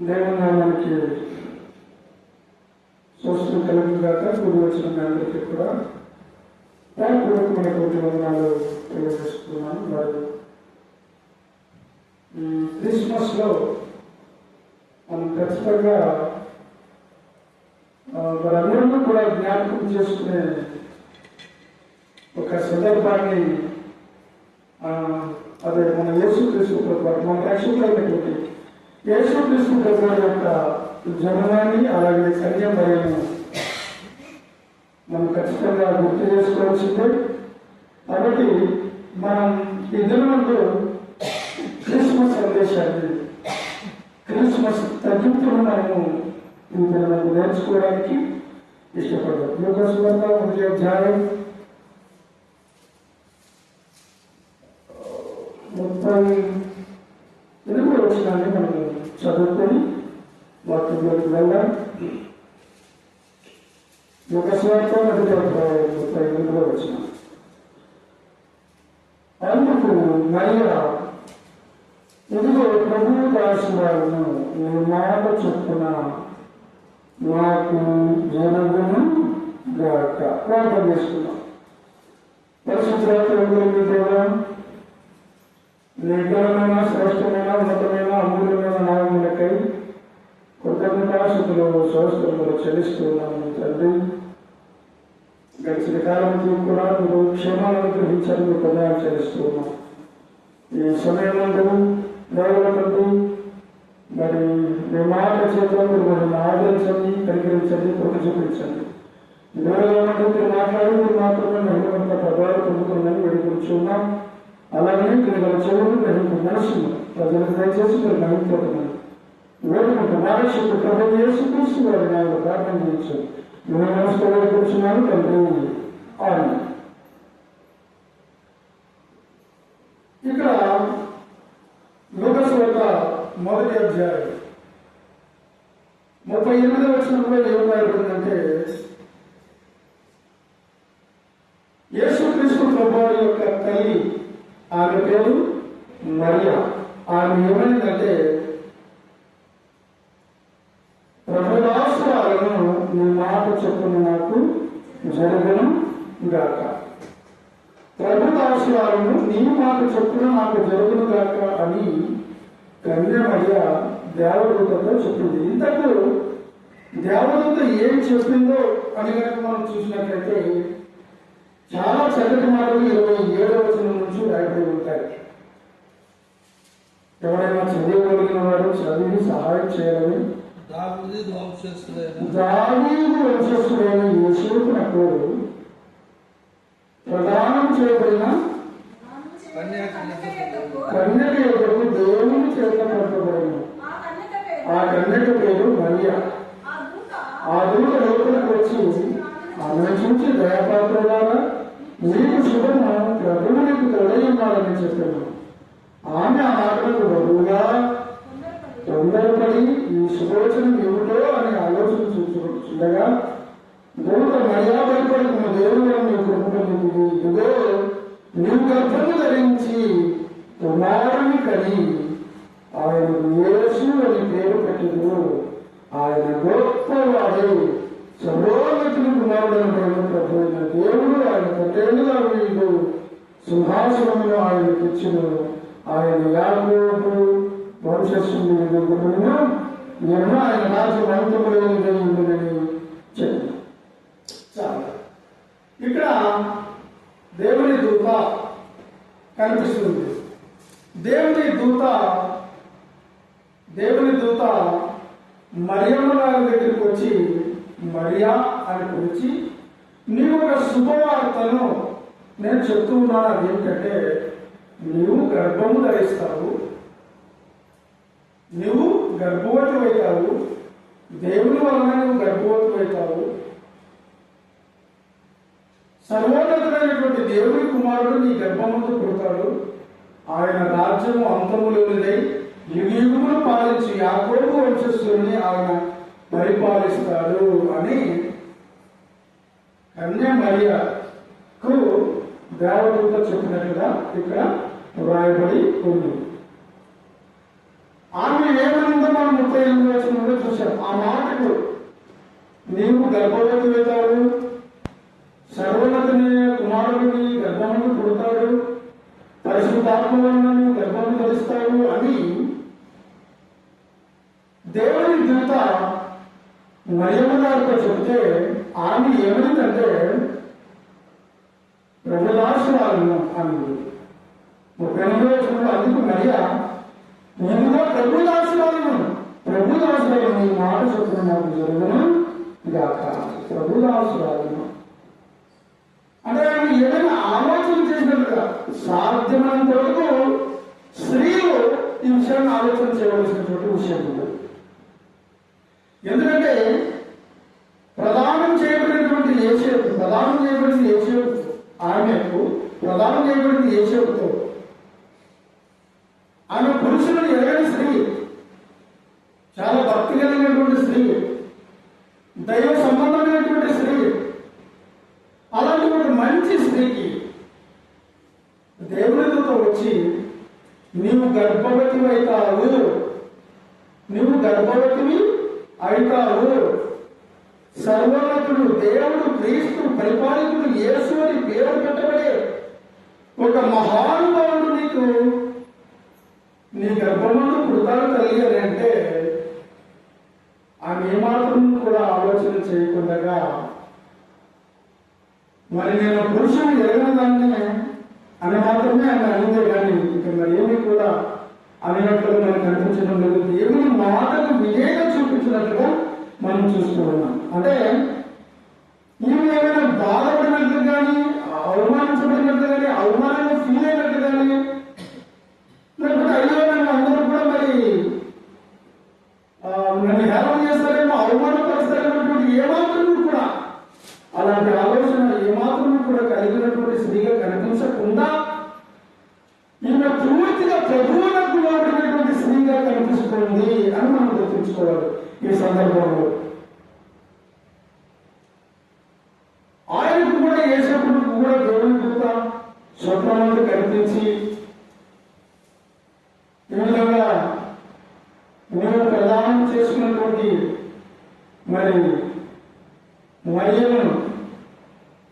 దేవనామానికి స్వస్థం కలుగుగాక కూడి వచ్చిన అందరికీ కూడా పూర్వకమైనటువంటి వందనాలు తెలియజేస్తున్నాను వారు క్రిస్మస్లో మనం ఖచ్చితంగా ఆ, కూడా జ్ఞాపకం చేసుకునే ఒక సందర్భాన్ని అదే మన యేసుక్రీస్తు ప్రభు మన రక్షకులైనటువంటి యేసుక్రీస్తు ప్రభు యొక్క జననాన్ని అలాగే కన్యామర్యము మనం ఖచ్చితంగా గుర్తు చేసుకోవాల్సిందే. కాబట్టి మనం ఈ దినంలో క్రిస్మస్ సందేశాన్ని క్రిస్మస్ తగ్గింపును మనము ఈ దినం నేర్చుకోవడానికి ఇష్టపడతాం. యోగ మొదటి అధ్యాయం ముప్పై ఎనిమిది వచ్చినాన్ని మనం చదువుకొని విధంగా వెళ్దాం యోగస్వార్థ ముప్పై ఎనిమిదిలో వచ్చిన అందుకు మళ్ళా ఇదిగో ప్రభు దాసురాలను నేను మాట చొప్పున నాకు జనగును గాక ప్రార్థన చేసుకున్నాం పరిశుద్ధాత్మ కూడా నిర్గలమైన శ్రేష్టమైన ఉన్నతమైన అమూల్యమైన నామములకై కృతజ్ఞతాశుతులు స్వస్థములు చెల్లిస్తున్నాము తండ్రి. గడిచిన కాలంతో కూడా మీరు క్షేమాలను గ్రహించాలని మీకు ప్రదానం చెల్లిస్తున్నాం ఈ సమయమందు దేవతండి మరి మీ మాట చేత మీరు మమ్మల్ని ఆదరించండి కనికరించండి కృప చూపించండి. దేవమంటే మాట్లాడి మీరు మాత్రమే మహిళ ప్రభావం పొందుతుందని వేడుకుంటున్నాం అలాగే మీరు చెవులు గ్రహింపు మనసు ప్రజలకు దయచేసి మీరు నమ్మిపోతున్నాను వేడుకుంటూ మనుషులు ప్రభు యేసుక్రీస్తు వారి నాయన ప్రార్థన చేయొచ్చు నేను నమస్కారం కూర్చున్నాను తండ్రి ఆయన ఇక్కడ లోకస్వత మొదటి అధ్యాయం ముప్పై ఎనిమిది వచ్చినప్పుడు ఏం రాయబడిందంటే యేసుక్రీస్తు ప్రభువారి యొక్క తల్లి ఆమె పేరు మరియా ఆమె ఏమైందంటే ప్రభుదాసురాలను నీ మాట చెప్పున నాకు జరగను గాక ప్రభుదాసురాలను నీ మాట చెప్పున నాకు జరుగును గాక అని కన్యమయ్య దేవదూతతో చెప్పింది. ఇంతకు దేవదూత ఏం చెప్పిందో అని కనుక మనం చూసినట్లయితే చాలా చక్కటి మాటలు ఇరవై ఏడవ వచనం నుంచి రాయబడి ఉంటాయి. ఎవరైనా చదివగలిగిన వాడు చదివి సహాయం చేయాలని. దావీదు వంశస్థులైన వంశస్థుడైన యేసునకు ప్రదానం చేయబడిన కన్యక యొక్కకు దేవుని చేత పట్టబడిన ఆ కన్యక పేరు మరియా ఆ దూత లోపలికి వచ్చి ఆలోచించి చూసి దయాపాత్రులారా నీకు శుభము ప్రభువు నీకు తొలగి చెప్పాను ఆమె ఆ మాటలకు బరువుగా తొందరపడి ఈ శుభోచనం ఏమిటో అని ఆలోచన చూస్తుండగా దూత మర్యాద భయపడుతున్న దేవుడు నీకు కృపణింది ఇదిగో నీవు గర్భము ధరించి కుమారుని కలి ఆయన యేసు అని పేరు పెట్టదు ఆయన గొప్పవాడు సర్వోన్నతుని కుమారుడైన పైన ప్రభు దేవుడు ఆయన పట్టేళ్ళుగా వీళ్ళు సింహాసనమును ఆయనకి ఇచ్చిన. ఆయన యాగోపు వంశస్సుని ఎదుర్కొను నేను ఆయన రాజ్యం అంతములేని ఉందని చెప్పి. చాలు. ఇక్కడ దేవుని దూత కనిపిస్తుంది. దేవుని దూత దేవుని దూత మరియమ్మ గారి దగ్గరికి వచ్చి మరియా అని పిలిచి నీవు ఒక శుభవార్తను నేను చెప్తూ ఉన్నాను. అదేంటంటే నీవు గర్భము ధరిస్తావు నువ్వు గర్భవతి అవుతావు దేవుని వలన నువ్వు గర్భవతి అవుతావు సర్వోన్నతుడైనటువంటి దేవుని కుమారుడు నీ గర్భమందు పుడతాడు. ఆయన రాజ్యము అంతములేనిదై యుగయుగములు పాలించి యాకోబు వంశస్థుని ఆయన పరిపాలిస్తాడు అని కన్య మరియకు దేవదూత చెప్పినట్టుగా ఇక్కడ వ్రాయబడి ఉంది. ఆమె ఏమనుందో మనం ముప్పై ఎనిమిది వచనంలో చూసాం ఆ మాటకు నీవు గర్భవతి అవుతావు. సర్వన పరిశుద్ధాత్మ వలన నువ్వు గర్భము ధరిస్తావు అని దేవుని దూత మరియమ్మ గారితో చెబితే ఆమె ఏమైందంటే ప్రభుదాసురాలను అని ముప్పై ఎనిమిదో వచనంలో అందుకు మరియ నేనుగా ప్రభుదాసురాలను ప్రభుదాసురాలను నీ మాట చొప్పున నాకు జరుగును. గాక ప్రభుదాసురాలను అంటే ఆమె ఏదైనా ఆలోచన చేసినట్టుగా సాధ్యమైనంత వరకు స్త్రీలు ఈ విషయాన్ని ఆలోచన చేయవలసినటువంటి విషయం ఉంది ఎందుకంటే ప్రదానం చేయబడినటువంటి ఏసేపు ప్రదానం చేయబడింది ఏసేపు ఆమెకు ప్రదానం చేయబడింది ఏసేపుతో ఆమె పురుషులను ఎరగని స్త్రీ చాలా భక్తి కలిగినటువంటి స్త్రీ దైవ సంబంధమైనటువంటి స్త్రీ అలాంటి ఒక మంచి స్త్రీకి దేవునితో వచ్చి నీవు గర్భవతి అవుతావు నీవు గర్భవతివి అవుతావు సర్వోన్నతుడు దేవుడు క్రీస్తు పరిపాలకుడు యేసు అని పేరు పెట్టబడే ఒక మహానుభావుడు నీకు నీ గర్భమును పుడతాడు తల్లి అని అంటే ఆమె ఏమాత్రం కూడా ఆలోచన చేయకుండా మరి నేను పురుషుని ఎరగిన అని మాత్రమే ఆయన అనిందే కానీ ఇంకా మరి ఏమీ కూడా అనినట్లుగా మనకు కనిపించడం లేదు. దేవుని మాటకు విజేత చూపించినట్లుగా మనం చూస్తూ ఉన్నాం అంటే ఈమె ఏమైనా బాధపడినట్లు కానీ అవమానించబడినట్లు కానీ అవమానంగా ఫీల్ అయినట్లు కానీ లేకపోతే అయ్యో నన్ను అందరూ కూడా మరి ఆ, నన్ను హేళన చేస్తారేమో అవమానపరుస్తారేమో ఏమాత్రం కూడా అలాంటి ఆలోచన ఏమాత్రం కూడా కలిగినటువంటి స్త్రీగా కాకుండా ఈమె పూర్తిగా ప్రభువులకు లోబడినటువంటి స్త్రీగా కనిపిస్తుంది అని మనం గుర్తుంచుకోవాలి ఈ సందర్భంలో ఆయనకు కూడా వేసేప్పుడు కూడా దేవుని దూత స్వప్నమంతా కనిపించి ఈ విధంగా నేను ప్రదానం చేసుకున్నటువంటి మరి మరియను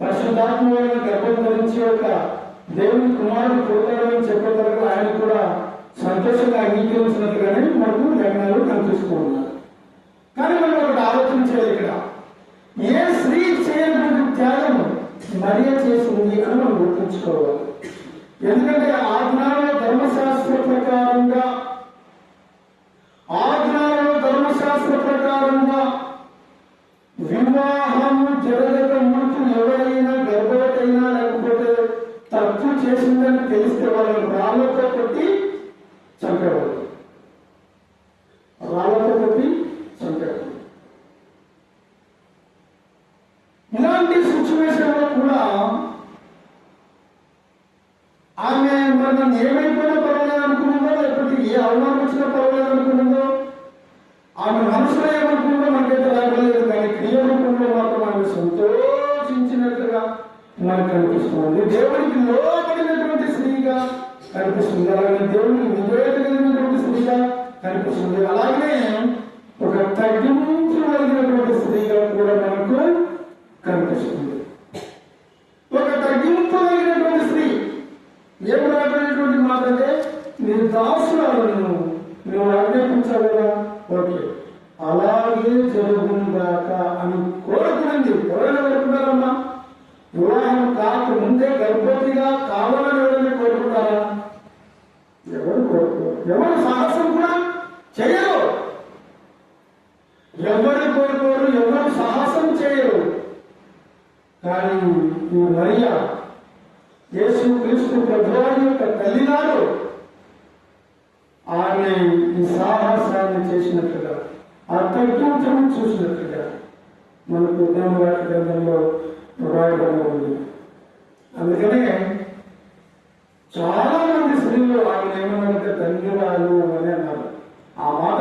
పరిశుద్ధాత్మ వలన గర్భం ధరించి ఒక దేవుని కుమారుడు పుడతాడని చెప్పేందుకు ఆయన కూడా సంతోషంగా అంగీకరించినట్టుగానే మనకు లేఖనాలు కనిపిస్తూ ఉన్నారు కానీ మనం ఒకటి ఆలోచన చేయాలి ఇక్కడ ఏ స్త్రీ చేయనటువంటి త్యాగం మరియ చేసింది అని మనం గుర్తుంచుకోవాలి. ఎందుకంటే ఆ జ్ఞానంలో ధర్మశాస్త్ర ప్రకారంగా ఆ జ్ఞానంలో ధర్మశాస్త్ర ప్రకారంగా వివాహం జరగక ముందు ఎవరైనా గర్భవతైనా లేకపోతే తప్పు చేసిందని తెలిస్తే వాళ్ళని రాళ్ళతో కొట్టి చంపేవాళ్ళు రాళ్ళతో కొట్టి చంపేవాళ్ళు ఇలాంటి సిచ్యువేషన్లో కూడా ఆమె మరి నన్ను ఏమైపోయినా పర్వాలేదు అనుకున్నదో లేకపోతే ఏ అవమానం వచ్చినా పర్వాలేదు అనుకున్నదో ఆమె మనసులో ఏమనుకుందో మనకైతే రాగలేదు కానీ క్రియ రూపంలో మాత్రం ఆమె సంతోషించినట్లుగా మనకు కనిపిస్తుంది. దేవుడికి లోబడినటువంటి స్త్రీగా కనిపిస్తుంది. అలాగే దేవుడికి విధేయత కలిగినటువంటి స్త్రీగా కనిపిస్తుంది. అలాగే ఒక తగ్గించగలిగినటువంటి స్త్రీగా కూడా మనకు కనిపిస్తుంది. ఒక తగ్గింపగలిగినటువంటి స్త్రీ ఏం రాబడినటువంటి మాట అంటే నీ దాసులను నువ్వు ఆజ్ఞాపించావు కదా? ఓకే. అలాగే జరుగుగాక అని కోరుకునింది ఎవరైనా కోరుకున్నారమ్మా వివాహం కాక ముందే గర్భవతిగా కావాలని ఎవరైనా కోరుకుంటారా? ఎవరు కోరుకోరు ఎవరు సాహసం కూడా చేయరు. ఎవరు కోరుకోరు ఎవరు సాహసం చేయరు. కానీ ఈ మరియ యేసు క్రీస్తు ప్రభువారి యొక్క తల్లినాడు ఆమె ఈ సాహసాన్ని చేసినట్లుగా ఆ తగ్గించడం చూసినట్లుగా మనకు ఉద్యమ గ్రంథంలో రాయడం ఉంది అందుకనే చాలా మంది స్త్రీలు ఆమె ఏమన్నారంటే తండ్రిరాలు అని అన్నారు. ఆ మాట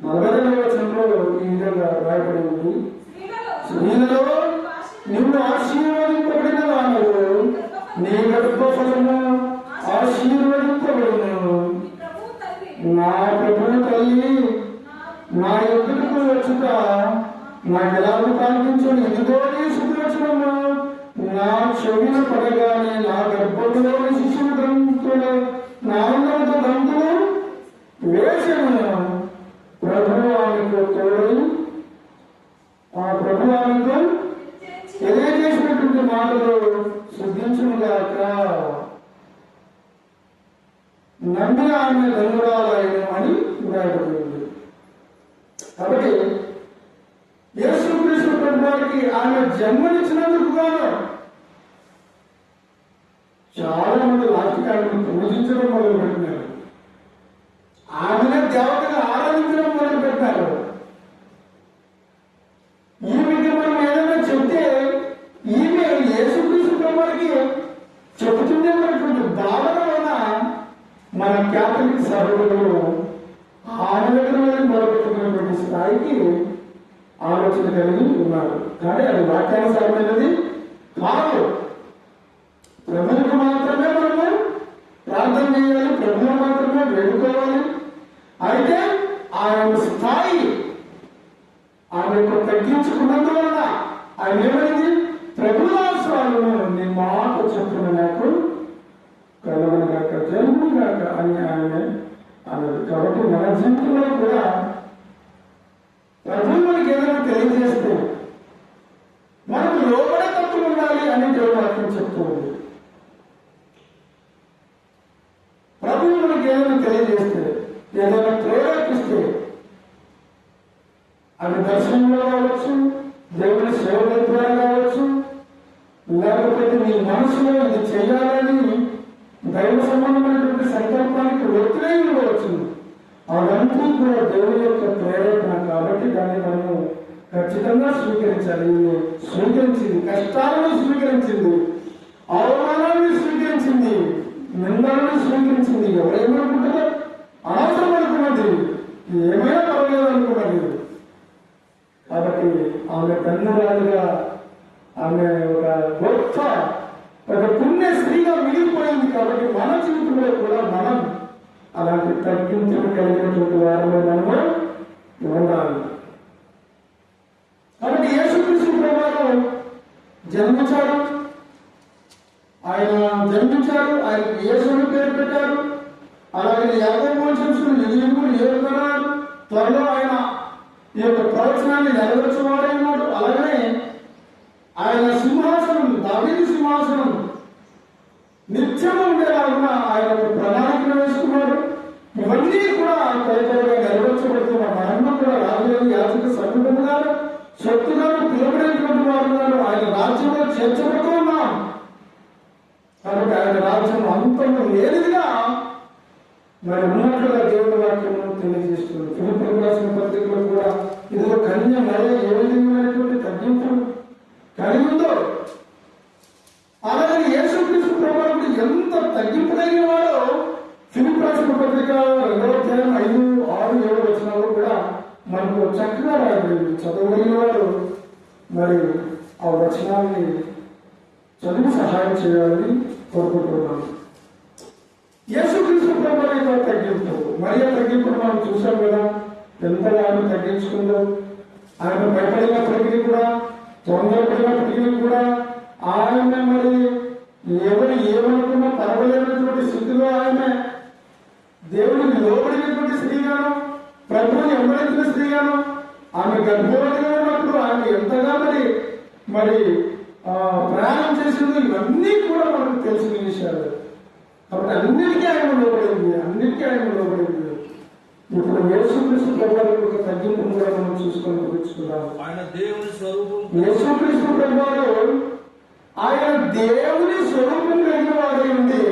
నలభై రెండవ వచనంలో ఈ విధంగా రాయబడి ఉంది. స్త్రీలలో నువ్వు ఆశీర్వదింపబడిన వాళ్ళు నీ గర్భఫలము ఆశీర్వదింపబడినను నా ప్రభు తల్లి నా ఎదుటకు వచ్చుట నాకు ఎలా కనిపించను ఇదిగో నీ నా చెవిన పడగానే నా గర్భంలోని శిశువు గంతులు నా ఉన్నత గంతులు వేసను. తోడై ఆ ప్రభు తెలియజేసినటువంటి మాటలు శుద్ధించుగాక నమ్మిన ఆమె ధనురాలయను అని వ్రాయబడింది కాబట్టి యేసుక్రీస్తు ప్రభువారికి ఆమె జన్మనిచ్చినందుకు గాను చాలా మంది రాజకీయాలను పూజించడం మొదలు పెట్టినారు ఆమెనే దేవతగా ఆరాధించడం మొదలు పెట్టారు ఈమెకి మనం ఏదైనా చెప్తే ఈమె యేసుక్రీస్తు ప్రభువారికి చెబుతుందేమన్నటువంటి భావన వలన మన క్యాథలిక్ సహోదరులు ఆమె దగ్గర వెళ్ళి మొదలుపెట్టుకున్నటువంటి స్థాయికి ఆలోచన కలిగి ఉన్నారు కానీ అది వాక్యానుసారమైనది కాదు. ప్రభువుకు మాత్రమే మనము ప్రార్థన చేయాలి ప్రభువు మాత్రమే వేడుకోవాలి. అయితే ఆయన స్థాయి ఆమె యొక్క తగ్గించుకున్నందువలన ఆయన ఏమైంది? ప్రభుదాస్వాలను నీ మాట చెప్పిన నాకు కలవనగాక జన్మగాక అని ఆమె అన్నది. కాబట్టి మన జీవితంలో కూడా ప్రభు మనకి ఏదైనా తెలియజేస్తే మనం లోపల తప్పు ఉండాలి అని దేవుడు వాక్యం చెప్తుంది ప్రభు మనకి ఏదైనా తెలియజేస్తే ఏదైనా ప్రేరేపిస్తే అది దర్శనంలో కావచ్చు దేవుని సేవల ద్వారా కావచ్చు లేకపోతే నీ మనసులో ఇది చేయాలని దైవ సంబంధమైనటువంటి సంకల్పానికి ఒత్తిడి ఉండవచ్చు అదంతా కూడా దేవుని యొక్క ప్రేరేపణ కాబట్టి దాన్ని మనము ఖచ్చితంగా స్వీకరించాలి ఇది స్వీకరించింది కష్టాలను స్వీకరించింది అవమానాన్ని స్వీకరించింది అంగీకరించింది స్వీకరించింది ఎవరేమనుకుంటుందో అనవసరం అనుకున్నది ఏమైనా పర్వాలేదు అనుకున్నది. కాబట్టి ఆమె కన్నురాలుగా ఆమె ఒక గొప్ప ఒక పుణ్య స్త్రీగా మిగిలిపోయింది కాబట్టి మన జీవితంలో కూడా మనం అలాంటి తగ్గించులు కలిగినటువంటి వారిలో మనము ఉండాలి. కాబట్టి యేసుక్రీస్తు ప్రభావం జన్మచారం ఆయన జన్మించారు ఆయన యేసుని పేరు పెట్టారు. అలాగే యాభై వంశంసులు ఎదుగులు ఏరుకున్నాడు త్వరలో ఆయన ఈ యొక్క ప్రవచనాన్ని నెరవేర్చేవాడైనాడు అలాగనే ఆయన సింహాసనం దావీదు సింహాసనం నిత్యము ఉండేలాగా ఆయన ఒక వేసుకున్నాడు. ఇవన్నీ కూడా తరతరగా నెరవేర్చబడుతున్న మనము కూడా రాజుగారు యాచక గారు శక్తిగాను పిలువడేటువంటి వారు ఆయన రాజ్యంలో చేర్చబడుతూ కాబట్టి ఆయన రాజ్యం అంతము లేనిదిగా మరి ఉన్నట్లుగా దేవుడి వాక్యం తెలియజేస్తుంది. ఫిలిపిలకు రాసిన పత్రికలో కూడా ఇదిలో కన్య మళ్ళీ ఏ విధమైనటువంటి తగ్గింపు కలిగి ఉందో అలాగే యేసుక్రీస్తు ప్రభావం ఎంత తగ్గింపు కలిగిన వాడో ఫిలిప్ రాసిన పత్రిక రెండవ అధ్యాయం ఐదు ఆరు ఏడు వచనాలు కూడా మనకు చక్కగా రాయబడింది చదవగలిగిన వాడు మరి ఆ వచనాన్ని చదివి సహాయం చేయాలని కోరుకుంటున్నాను. యేసుక్రీస్తు ప్రభు యొక్క తగ్గింపు? మరియ తగ్గింపును మనం చూసాం కదా. ఎంతగా ఆమె తగ్గించుకుందో ఆయన భయపడినప్పటికీ కూడా తొందరపడినప్పటికీ కూడా ఆయన మరి ఎవరు ఏమనుకున్నా పర్వాలేనటువంటి స్థితిలో ఆయన. దేవుడికి లోబడినటువంటి స్త్రీగాను ప్రభువుని ఎంబడించిన స్త్రీగాను ఆమె గర్భవతిగా ఉన్నప్పుడు ఆమె ఎంతగా మరి మరి ప్రయాణం చేసిందో ఇవన్నీ కూడా మనకు తెలిసిన విషయాలు. కాబట్టి అన్నిటికీ ఆయన లోపడింది అన్నిటికీ ఆయన లోపడింది ఇప్పుడు యేసుక్రీస్తు ప్రభువారి యొక్క తగ్గింపును కూడా మనం చూసుకొని కూర్చుకుందాం ఆయన దేవుని స్వరూపం యేసుక్రీస్తు ప్రభువారు ఆయన దేవుని స్వరూపం కలిగిన వాడై ఉంది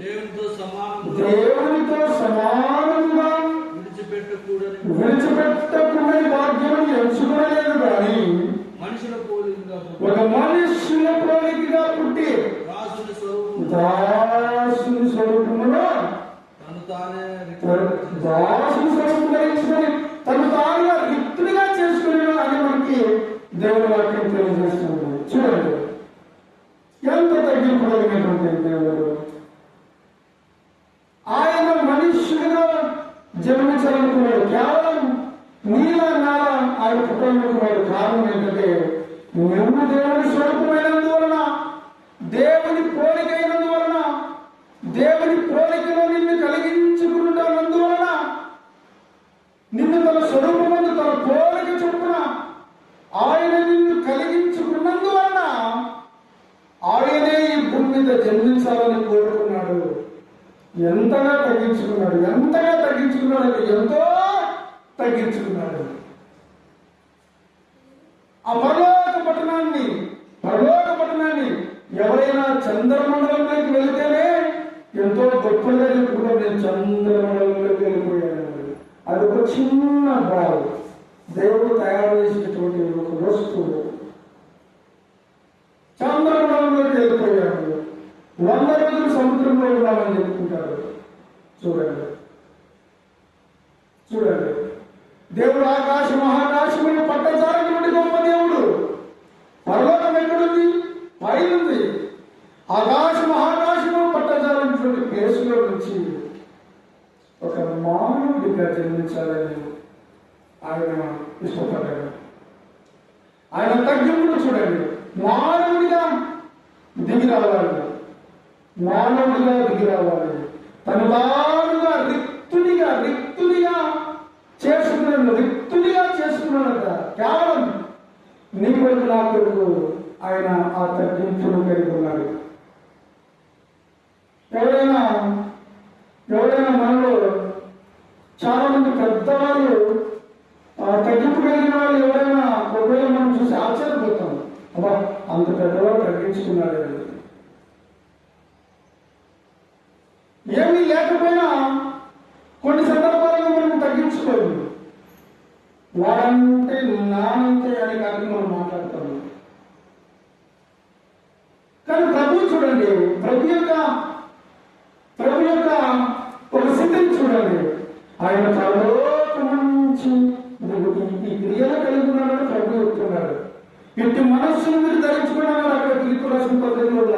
దేవునితో సమానంగా దేవునితో సమానంగా విడిచిపెట్టకూడని విడిచిపెట్టకుండా భాగ్యం ఎంచుకోలేదు కానీ మనుషుల పోలికగా ఒక మనుష్యుల పోలికగా పుట్టి రాసుని స్వరూపం దాసుని స్వరూపములో తను తానే దాసుని స్వరూపం ధరించుకొని తను తానుగా రిక్తుడిగా చేసుకుని అని మనకి దేవుని వాక్యం తెలియజేస్తుంది చూడండి ఎంత తగ్గింపు కలిగినటువంటి దేవుడు ఆయన మనుష్యుడిగా జన్మించాలనుకున్నాడు కేవలం నీల నాల ఆ ఆయన పుట్టడానికి వాడు కారణం ఏంటంటే నువ్వు దేవుని స్వరూపమైనందువలన దేవుని పోలికైనందువలన దేవుని పోలికలో నిన్ను కలిగించుకున్నందువలన నిన్ను తన స్వరూపమందు తన పోలిక చొప్పున ఆయన నిన్ను కలిగించుకున్నందువలన ఆయనే ఈ భూమి మీద జన్మించాలని కోరుకున్నాడు ఎంతగా తగ్గించుకున్నాడు ఎంతగా తగ్గించుకున్నాడు అంటే ఎంతో తగ్గించుకున్నాడు ఆ పరలోక పట్టణాన్ని పరలోక పట్టణాన్ని ఎవరైనా చంద్రమండలంలోకి వెళితేనే ఎంతో గొప్పగా చెప్పుకుంటాం నేను చంద్రమండలంలోకి వెళ్ళిపోయాను అది ఒక చిన్న బాల్ దేవుడు తయారు చేసినటువంటి ఒక వస్తువు చంద్రమండలంలోకి వెళ్ళిపోయాడు వంద రోజులు సముద్రంలో ఉండాలని చెప్పుకుంటారు చూడండి. చూడండి. దేవుడు ఆకాశ మహాకాశములు పట్టచారటువంటి గొప్ప దేవుడు. పర్వతం ఎక్కడుంది? పైనుంది. ఆకాశ మహాకాశము పట్టచారటువంటి ప్లేసులో నుంచి ఒక మానవుడిగా జన్మించాలని ఆయన ఇష్టపడ్డాడు ఆయన తగ్గింపును చూడండి మానవుడిగా దిగి రావాలి మానవుడిగా దిగి రావాలి తను తానుగా రిక్తుడిగా రిక్తుడిగా చేసుకున్నాడు రిక్తుడిగా చేసుకున్నాడట. కేవలం నీ కొడుకు నా కొడుకు ఆయన ఆ తగ్గింపును కలిగి ఉన్నాడు. ఎవరైనా ఎవరైనా మనలో చాలా మంది పెద్దవాళ్ళు ఆ తగ్గింపు కలిగిన వాళ్ళు ఎవరైనా ఒకవేళ మనం చూసి ఆశ్చర్యపోతాం. అబ్బా అంత పెద్దవాడు తగ్గించుకున్నాడు అని. ఏమీ లేకపోయినా కొన్ని సందర్భాల్లో మనం తగ్గించుకోదు వాడంటే నానంతే అని కాదు మనం మాట్లాడతాము కానీ ప్రభు చూడండి ప్రభు యొక్క ప్రభు యొక్క ఒక స్థితిని చూడండి ఆయన పరలోకం నుంచి ఈ క్రియలు కలిగి ఉన్నాడని ప్రభు చెప్తున్నాడు ఇటు మనస్సును మీరు ధరించుకున్నాడు. అక్కడ తిరిగి రాసిన పద్ధతిలో ఉన్న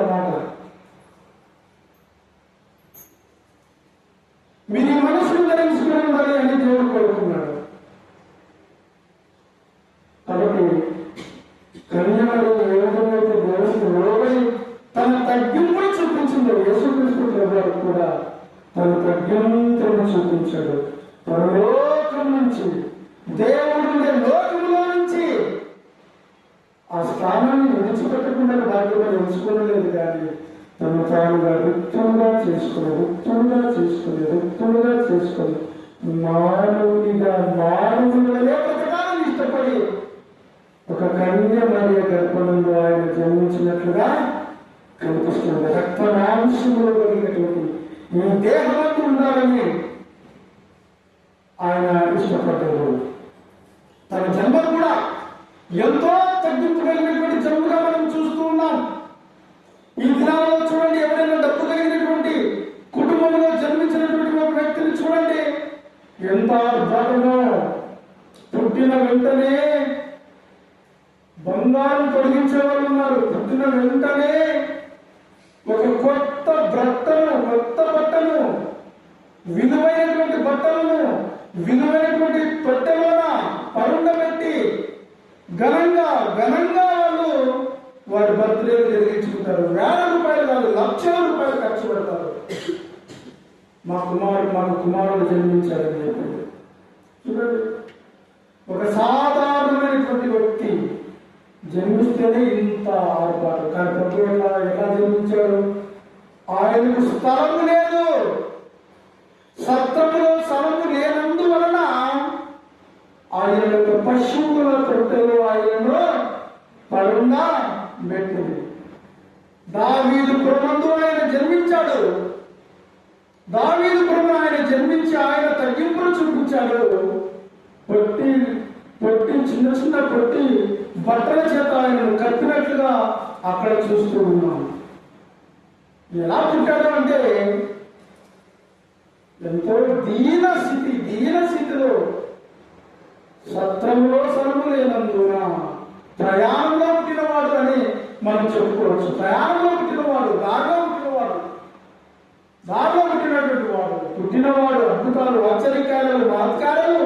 చేసుకుని చేసుకొని చేసుకుని మానవుడిగా మానవుడిగా బ్రతకాలని ఇష్టపడి ఒక కన్య మరియ గర్భంలో ఆయన జన్మించినట్లుగా కనిపిస్తుంది. రక్త కలిగినటువంటి ఈ దేహానికి ఉండాలని ఆయన ఇష్టపడ్డారు తన జన్మ కూడా ఎంతో తగ్గింపు కలిగినటువంటి జన్మగా మనం చూస్తూ ఉన్నాం. ఈ దినాల ఎంత అద్భుతమో పుట్టిన వెంటనే బంగారం తొలగించే వాళ్ళు ఉన్నారు. పుట్టిన వెంటనే ఒక కొత్త బట్టను కుమారుడు మాకు కుమారుడు జన్మించారని చెప్పి చూడండి. ఒక సాధారణమైనటువంటి వ్యక్తి జన్మిస్తేనే ఇంత ఆర్పాటు కానీ ప్రభు ఎలా ఎలా జన్మించాడు? ఆయనకు స్థలము లేదు. సత్రములో స్థలము లేనందువలన ఆయన యొక్క పశువుల తొట్టెలు ఆయనను పరుండా పెట్టింది దావీదు కుటుంబం ఆయన జన్మించాడు దావీదు పురమున ఆయన జన్మించి ఆయన తగ్గింపును చూపించాడు పొట్టి పొట్టి చిన్న చిన్న పొట్టి బట్టల చేత ఆయనను కప్పినట్లుగా అక్కడ చూస్తూ ఉన్నాం ఎలా పుట్టాడు అంటే ఎంతో దీన స్థితి దీన స్థితిలో సత్రంలో సరుకు లేనందున ప్రయాణంలో పుట్టినవాడు అని మనం చెప్పుకోవచ్చు. ప్రయాణంలో పుట్టినవాడు దారిలో పుట్టినవాడు. దారిలో పుట్టినటువంటి పుట్టినవాడు అద్భుతాలు ఆశ్చర్యకార్యాలు మహత్కారాలు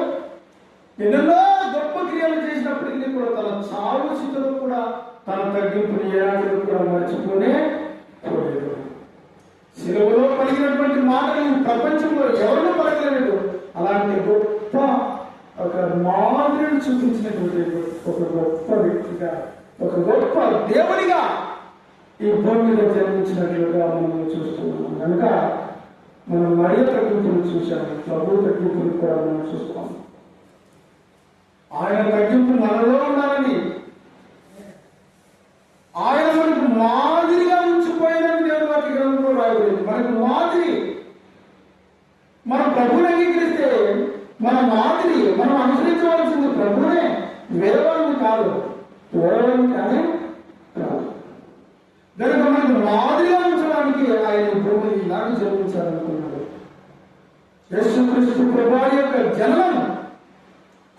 ఎన్నెన్నో గొప్ప క్రియలు చేసినప్పటికీ కూడా తన చావు స్థితిలో కూడా తన తగ్గింపుని ఏనాడు కూడా మర్చిపోనే పోలేదు. సెలవులో పలికినటువంటి మాటలు ప్రపంచంలో ఎవరు పలకలేదు? అలాంటి గొప్ప ఒక మాదిరిని చూపించినటువంటి ఒక గొప్ప వ్యక్తిగా ఒక గొప్ప దేవునిగా ఈ భూమి మీద జన్మించినట్లుగా మనం చూస్తున్నాం. కనుక మనం మరియ తగ్గింపుని చూశాము ప్రభు తగ్గింపుని కూడా మనం చూస్తాం ఆయన తగ్గింపు మనలో ఉండాలని ఆయన మనకు మాదిరిగా ఉంచిపోయినని దేవుడు వాటి గ్రంథంలో రాయలేదు మనకు మాదిరి మన ప్రభుని అంగీకరిస్తే మన మాదిరి మనం అనుసరించవలసింది ప్రభునే వేరే కాదు వేరే కానీ కాదు కనుక మనకు మాదిరిగా ఉంచడానికి ఆయన భూమిని ఇలాగ జన్మించాలనుకున్నాడు యేసుక్రీస్తు ప్రభా యొక్క జన్మం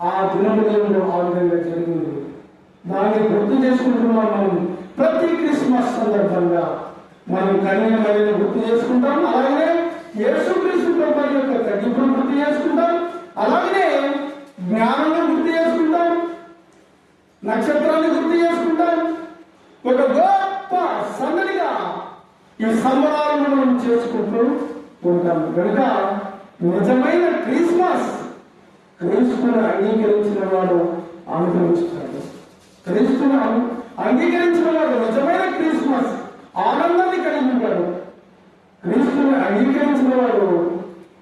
ఆ దినములలో ఆ విధంగా జరిగింది. దాన్ని గుర్తు చేసుకుంటున్నాం మనం. ప్రతి క్రిస్మస్ సందర్భంగా మనం కన్యమని గుర్తు చేసుకుంటాం. అలాగే యేసుక్రీస్తు ప్రభా యొక్క తగ్గింపును గుర్తు చేసుకుంటాం. అలాగే జ్ఞానాన్ని గుర్తు చేసుకుంటాం. నక్షత్రాన్ని గుర్తు చేసుకుంటాం. ఒక గొప్ప సందడి ఈ సంబరాలను మనం చేసుకుంటూ ఉంటాం కనుక నిజమైన క్రిస్మస్ క్రీస్తును అంగీకరించిన వాడు అనుభవిస్తాడు క్రీస్తును అంగీకరించిన వాడు నిజమైన క్రిస్మస్ ఆనందాన్ని కలిగి ఉంటాడు. క్రీస్తుని అంగీకరించిన వాడు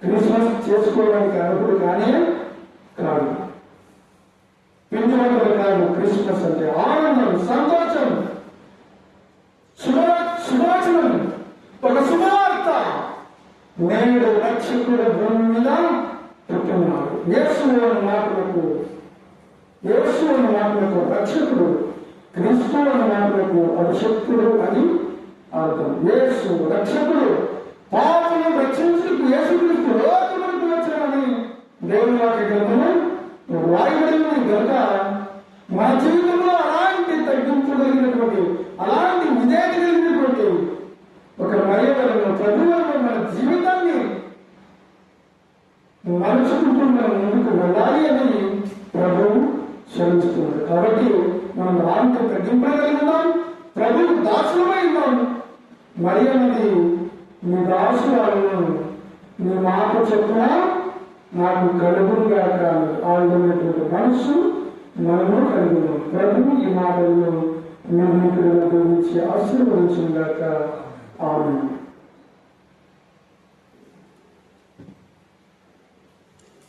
క్రిస్మస్ చేసుకోవడానికి అర్హుడు కానీ కాదు పిండి కాదు క్రిస్మస్ అంటే ఆనందం సంతోషం నేడు రక్షకుడు భూమి మీద పుట్టున్నాడు. యేసు అనే మాటలకు యేసు అని మాటలకు రక్షకుడు క్రీస్తు అని మాటలకు అభిషక్తుడు అని అర్థం. యేసు రక్షకుడు పాపను రక్షించుటకు యేసుక్రీస్తు లోకములకు వచ్చాడని దేవుని వాటి గ్రంథము రాయబడింది కనుక మన జీవితంలో అలాంటి తగ్గింపు కలిగినటువంటి అలాంటి విధేయత కలిగినటువంటి ఒక మర్యాదలను ప్రభువు మన జీవితాన్ని మలుచుకుంటూ మనం ముందుకు వెళ్ళాలి అని ప్రభువు శ్రమిస్తున్నాడు కాబట్టి మనం రాంటి తగ్గింపగలుగుతాం ఉన్నాం ప్రభువు దాసులమై ఉన్నాం. మరి అన్నది నీ దాసులను నీ మాట చెప్పిన నాకు కలుగునుగా కాదు ఆ విధమైనటువంటి మనస్సు మనము కలిగి ఉన్నాం. ప్రభువు ఈ మాటలను నిర్మికులను గురించి ఆశీర్వదించిన గాక ఆమె